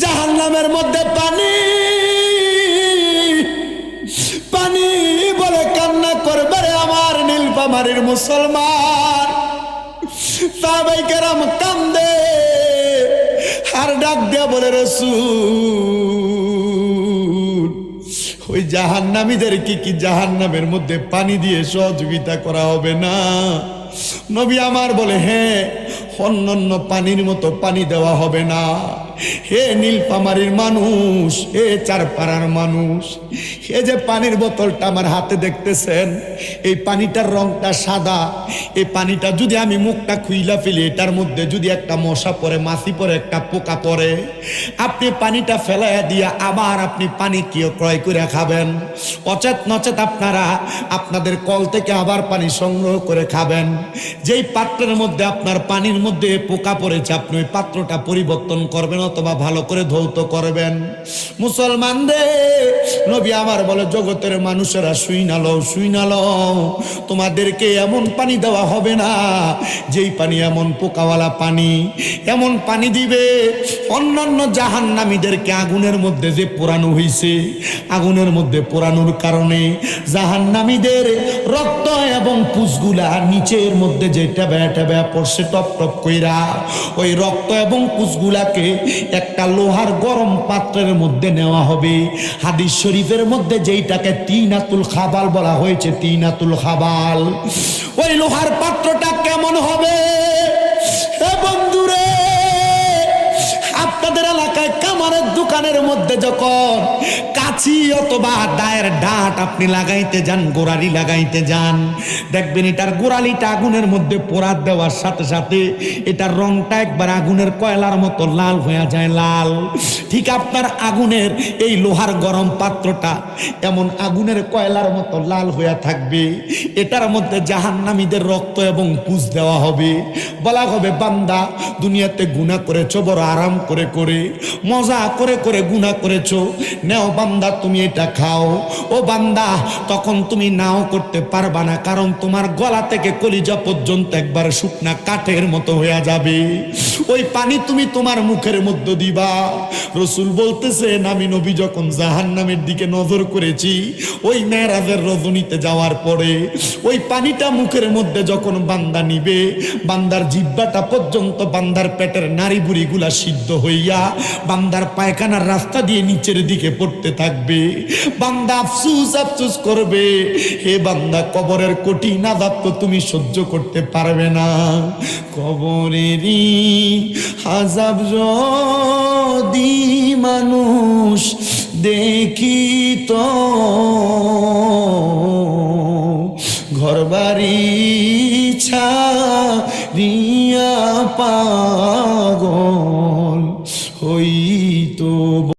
জাহান্নামের মধ্যে পানি পানি বলে কান্না করবে রে আমার নীলপামারির মুসলমান। সাহাবাই কেরাম কান্দে, আর ডাক দিয়া বলে, রসুল, ওই জাহান্নামীদের কি কি জাহান্নামের মধ্যে পানি দিয়ে সহযোগিতা করা হবে না? নবী আমার বলে হ্যাঁ অন্যান্য পানির মতো পানি দেওয়া হবে না। হে নীলপামারির মানুষ, হে চারপাড়ার মানুষ, হে যে পানির বোতলটা আমার হাতে দেখতেছেন, এই পানিটার রংটা সাদা, এই পানিটা যদি আমি মুখটা খুইলা ফেলি, এটার মধ্যে যদি একটা মশা পরে মাছি পরে একটা পোকা পরে আপনি পানিটা ফেলাইয়া দিয়া আবার আপনি পানি কি ক্রয় করে খাবেন? অচেত নচেত আপনারা আপনাদের কল থেকে আবার পানি সংগ্রহ করে খাবেন। যেই পাত্রের মধ্যে আপনার পানির মধ্যে পোকা পড়েছে, আপনি ওই পাত্রটা পরিবর্তন করবেন অথবা ভালো করে ধৌত করবেন। মুসলমানদের, নবী আমার বলে, জগতের মানুষেরা শুই না শুই না তোমাদেরকে এমন পানি দেওয়া হবে না, যেই পানি এমন পোকাওয়ালা পানি, এমন পানি দিবে। অন্যান্য জাহান্নামীদেরকে আগুনের মধ্যে যে পোড়ানো হইছে, আগুনের মধ্যে পোড়ানোর কারণে জাহান্নামীদের রক্ত এবং পুষগুলা নিচের মধ্যে যে টেবা টেবা পড়ছে, টপ টপ কইরা, ওই রক্ত এবং পুষগুলাকে একটা লোহার গরম পাত্রের মধ্যে নেওয়া হবে। হাদিস শরীফের মধ্যে যেইটাকে তিনাতুল খাবাল বলা হয়েছে, তিনাতুল খাবাল। ওই লোহার পাত্রটা কেমন হবে? আপনাদের এলাকায় কামারের দোকানের মধ্যে যখন কাছি অথবা দায়ের ডাট আপনি লাগাইতে যান, গোড়ালি লাগাইতে যান। দেখবেন এটার গোড়ালিটা আগুনের মধ্যে পোড়াত দেওয়ার সাথে সাথে এটার রংটা একবার আগুনের কয়লার মতো লাল হয়ে যায়, লাল। ঠিক আপনার আগুনের এই লোহার গরম পাত্রটা এমন আগুনের কয়লার মতো লাল হয়ে থাকবে। এটার মধ্যে জাহান্নামীদের রক্ত এবং পুষ দেওয়া হবে। বলা হবে, বান্দা, দুনিয়াতে গুণা করেছ, বড় আরাম করে করে, মজা করে করে গুণা করেছ। নেও বান্দা তুমি এটা খাও। ও বান্দা, তখন তুমি নাও করতে পারবা না, কারণ তোমার গলা থেকে কলিজা পর্যন্ত একবার শুকনা কাঠের মতো হয়ে যাবে। ওই পানি তুমি তোমার মুখের মধ্যে দিবা। রসুল বলতেছেন, আমি নবী যখন জাহান নামের দিকে নজর করেছি, ওই মেয়েরাজের রজনীতে যাওয়ার পরে, ওই পানিটা মুখের মধ্যে যখন বান্দা নিবে, বান্দার জিব্বাটা পর্যন্ত বান্দার পেটের নারী বুড়িগুলা সিদ্ধ হইয়া, বান্দার পায়খানার রাস্তা দিয়ে নিচের দিকে পড়তে থাকবে। বান্দা আফসুস আফসুস করবে। হে বান্দা কবরের কঠিন আজাব তো তুমি সহ্য করতে পারবে না। কবরেরই আজাব যদি মানুষ দেখি তো ঘর বাড়ি ছাড়িয়া পাগল।